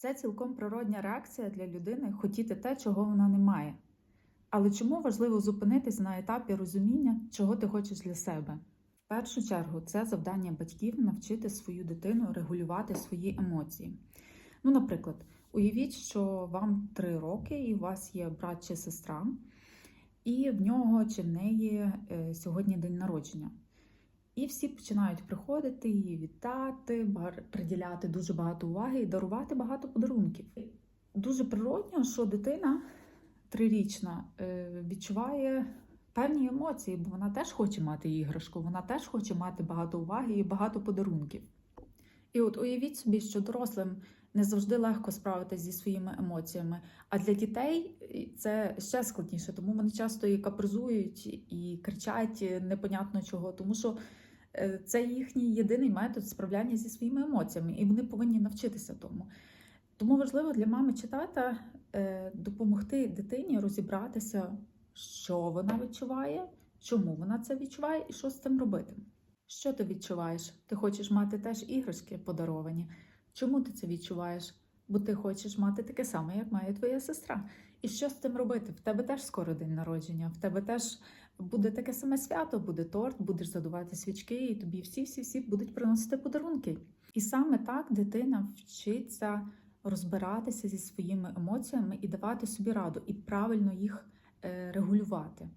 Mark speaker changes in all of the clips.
Speaker 1: Це цілком природня реакція для людини хотіти те, чого вона не має. Але чому важливо зупинитись на етапі розуміння, чого ти хочеш для себе? В першу чергу, це завдання батьків навчити свою дитину регулювати свої емоції. Ну, наприклад, уявіть, що вам 3 роки, і у вас є брат чи сестра, і в нього чи в неї е, сьогодні день народження. І всі починають приходити її вітати, приділяти дуже багато уваги і дарувати багато подарунків. Дуже природньо, що дитина трирічна е, відчуває певні емоції, бо вона теж хоче мати іграшку, вона теж хоче мати багато уваги і багато подарунків. І от уявіть собі, що дорослим не завжди легко справитися зі своїми емоціями. А для дітей це ще складніше, тому вони часто і капризують, і кричать непонятно чого, тому що е, це їхній єдиний метод справляння зі своїми емоціями, і вони повинні навчитися тому. Тому важливо для мами чи тата е, допомогти дитині розібратися, що вона відчуває, чому вона це відчуває і що з цим робити. Що ти відчуваєш? Ти хочеш мати теж іграшки подаровані. Чому ти це відчуваєш? Бо ти хочеш мати таке саме, як має твоя сестра. І що з цим робити? В тебе теж скоро день народження, в тебе теж буде таке саме свято, буде торт, будеш задувати свічки, і тобі всі-всі-всі будуть приносити подарунки. І саме так дитина вчиться розбиратися зі своїми емоціями і давати собі раду, і правильно їх е, регулювати.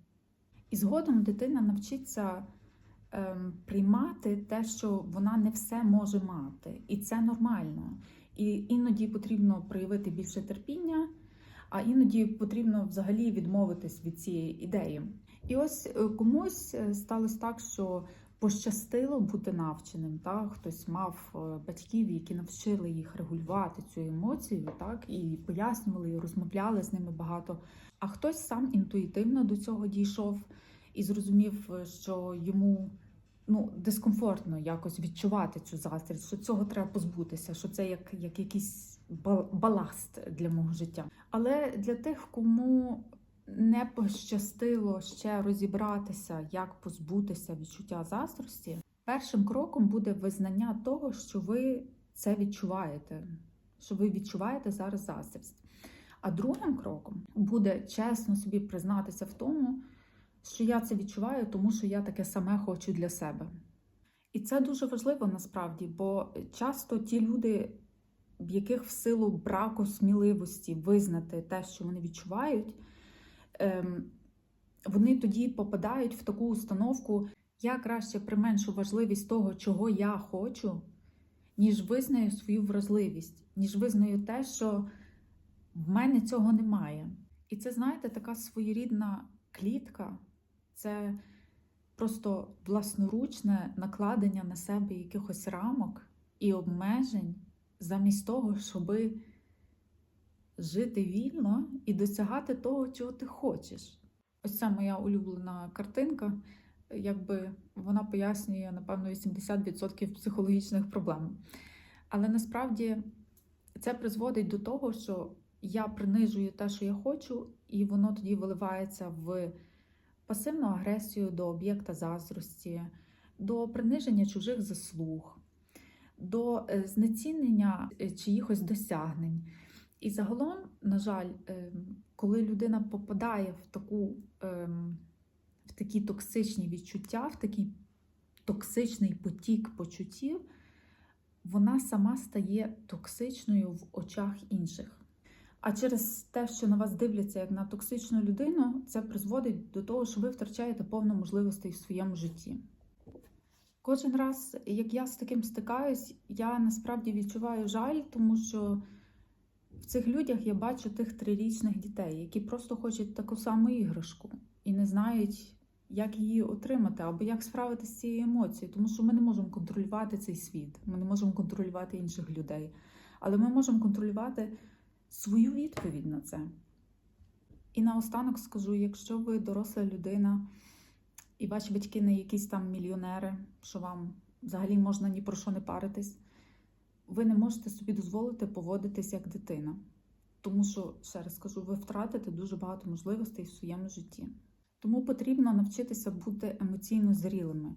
Speaker 1: І згодом дитина навчиться ем, приймати те, що вона не все може мати, і це нормально. І іноді потрібно проявити більше терпіння, а іноді потрібно взагалі відмовитись від цієї ідеї. І ось е, комусь е, сталося так, що пощастило бути навченим. Так? Хтось мав е, батьків, які навчили їх регулювати цю емоцію, так? і пояснювали, і розмовляли з ними багато. А хтось сам інтуїтивно до цього дійшов і зрозумів, що йому ну, дискомфортно якось відчувати цю заздрість, що цього треба позбутися, що це як, як якийсь бал- баласт для мого життя. Але для тих, кому не пощастило ще розібратися, як позбутися відчуття заздрості, першим кроком буде визнання того, що ви це відчуваєте, що ви відчуваєте зараз заздрість. А другим кроком буде чесно собі признатися в тому, що я це відчуваю, тому що я таке саме хочу для себе. І це дуже важливо насправді, бо часто ті люди, в яких в силу браку сміливості визнати те, що вони відчувають, вони тоді попадають в таку установку: я краще применшу важливість того, чого я хочу, ніж визнаю свою вразливість, ніж визнаю те, що в мене цього немає. І це, знаєте, така своєрідна клітка, це просто власноручне накладення на себе якихось рамок і обмежень, замість того, щоби жити вільно і досягати того, чого ти хочеш. Ось це моя улюблена картинка. Якби вона пояснює, напевно, 80% психологічних проблем. Але насправді це призводить до того, що я принижую те, що я хочу, і воно тоді виливається в пасивну агресію до об'єкта заздрості, до приниження чужих заслуг, до е, знецінення е, чиїхось досягнень. І загалом, на жаль, ем, коли людина попадає в таку ем, в такі токсичні відчуття, в такий токсичний потік почуттів, вона сама стає токсичною в очах інших. А через те, що на вас дивляться як на токсичну людину, це призводить до того, що ви втрачаєте повну можливостей в своєму житті. Кожен раз, як я з таким стикаюсь, я насправді відчуваю жаль, тому що в цих людях я бачу тих трирічних дітей, які просто хочуть таку саму іграшку і не знають, як її отримати або як справитися з цією емоцією, тому що ми не можемо контролювати цей світ, ми не можемо контролювати інших людей, але ми можемо контролювати свою відповідь на це. І наостанок скажу: якщо ви доросла людина і ваші батьки не якісь там мільйонери, що вам взагалі можна ні про що не паритись, ви не можете собі дозволити поводитись як дитина. Тому що, ще раз скажу, ви втратите дуже багато можливостей в своєму житті. Тому потрібно навчитися бути емоційно зрілими,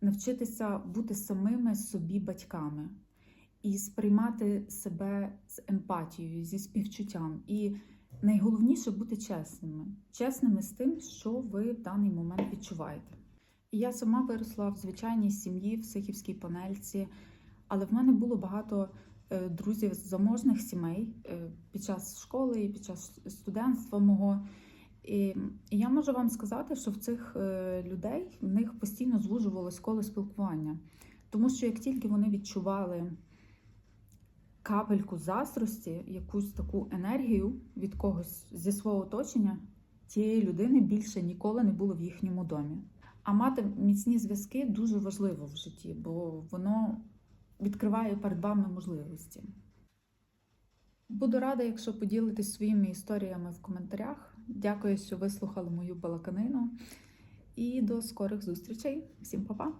Speaker 1: навчитися бути самими собі батьками і сприймати себе з емпатією, зі співчуттям. І найголовніше бути чесними, чесними з тим, що ви в даний момент відчуваєте. І я сама виросла в звичайній сім'ї в Сихівській панельці, але в мене було багато е, друзів з заможних сімей е, під час школи і під час студентства мого. І я можу вам сказати, що в цих е, людей в них постійно звужувалось коло спілкування. Тому що як тільки вони відчували капельку заздрості, якусь таку енергію від когось зі свого оточення, тієї людини більше ніколи не було в їхньому домі. А мати міцні зв'язки дуже важливо в житті, бо воно відкриває перед вами можливості. Буду рада, якщо поділитесь своїми історіями в коментарях. Дякую, що вислухали мою балаканину. І до скорих зустрічей. Всім па-па!